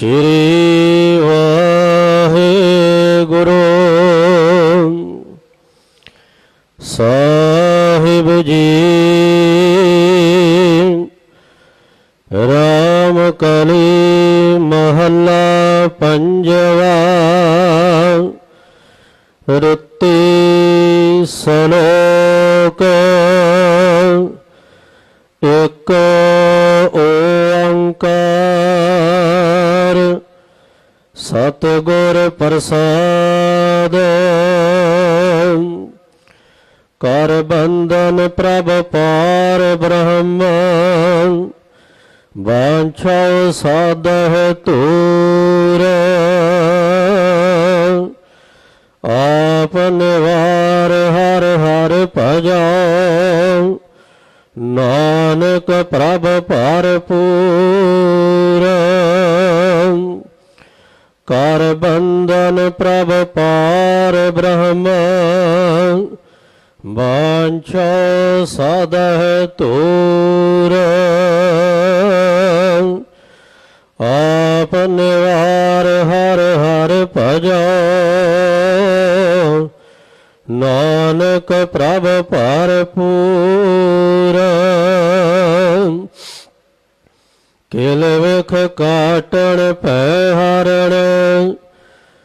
ਸ਼੍ਰੀ ਵਾਹਿਗੁਰੂ। ਸਾਹਿਬ ਜੀ ਰਾਮ ਕਲੀ ਮਹੱਲਾ ਪੰਜਵਾ ਰੁੱਤੀ ਸਲੋਕ ਇਕ ਸਤਿਗੁਰ ਪ੍ਰਸਾਦ। ਕਰ ਬੰਦਨ ਪ੍ਰਭ ਪਾਰ ਬ੍ਰਹਮ। ਵਾਂਛਾ ਸਾਧਹ ਤੂਰ ਆਪ ਵਾਰ ਹਰ ਹਰ ਭਜੋ ਨਾਨਕ ਪ੍ਰਭ ਭਰਪੂਰ। ਕਰ ਬੰਧਨ ਪ੍ਰਭ ਪਾਰ ਬ੍ਰਹਮ। ਵਾਂਛਾ ਸਦਹ ਤੂਰ। ਆਪ ਨਿਵਾਰ ਹਰ ਹਰ ਭਜੋ। ਨਾਨਕ ਪ੍ਰਭ ਭਰਪੂਰ। ਕਿਲ ਵਿਖ ਕਾਟਣ ਪੈ ਹਰਣ,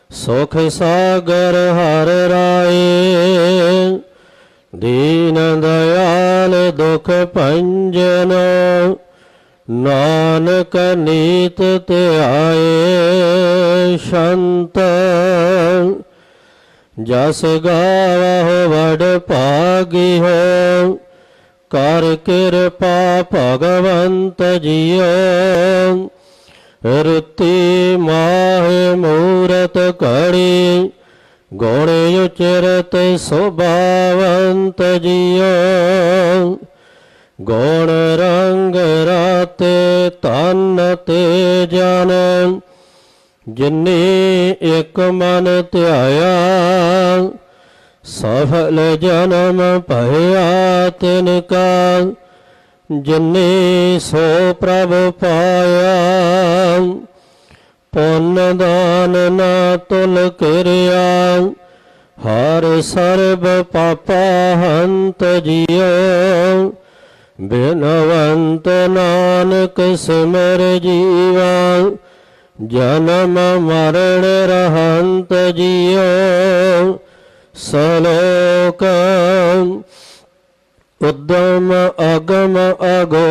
ਸੁਖ ਸਾਗਰ ਹਰ ਰਾਏ। ਦੀਨ ਦਇਆਲ ਦੁਖ ਭੰਜਨ, ਨਾਨਕ ਨੀਤ ਧਿਆਏ ਸ਼ੰਤ। ਜਸ ਗਾਵਹੁ ਵਡ ਭਾਗੀ ਹੋ ਕਰ ਕਿਰਪਾ ਭਗਵੰਤ ਜੀਓ। ਰਤੀ ਮਾਹ ਮੂਰਤ ਘੜੀ, ਗੁਣ ਉਚਰਤ ਸੁਭਾਵੰਤ ਜੀਓ। ਗੁਣ ਰੰਗ ਰਾਤੇ ਤਨ ਤੇ ਜਨ, ਜਿਨੇ ਇੱਕ ਮਨ ਧਿਆਇਆ ਸਫਲ ਜਨਮ ਭਇਆ ਤਿਨ ਕਾ ਜਿਨੇ ਸੋ ਪ੍ਰਭ ਪਾਇਆ। ਪੁੰਨ ਦਾਨ ਨਾ ਤੁਲ ਕਰਿਆ, ਹਰ ਸਰਬ ਪਾਪਾ ਹੰਤ ਜੀਓ ਬਿਨਵੰਤ ਨਾਨਕ ਸਿਮਰ ਜੀਵਾ, ਜਨਮ ਮਰਨ ਰਹੰਤ ਜੀਓ सलोकम् उद्गम अगम अगो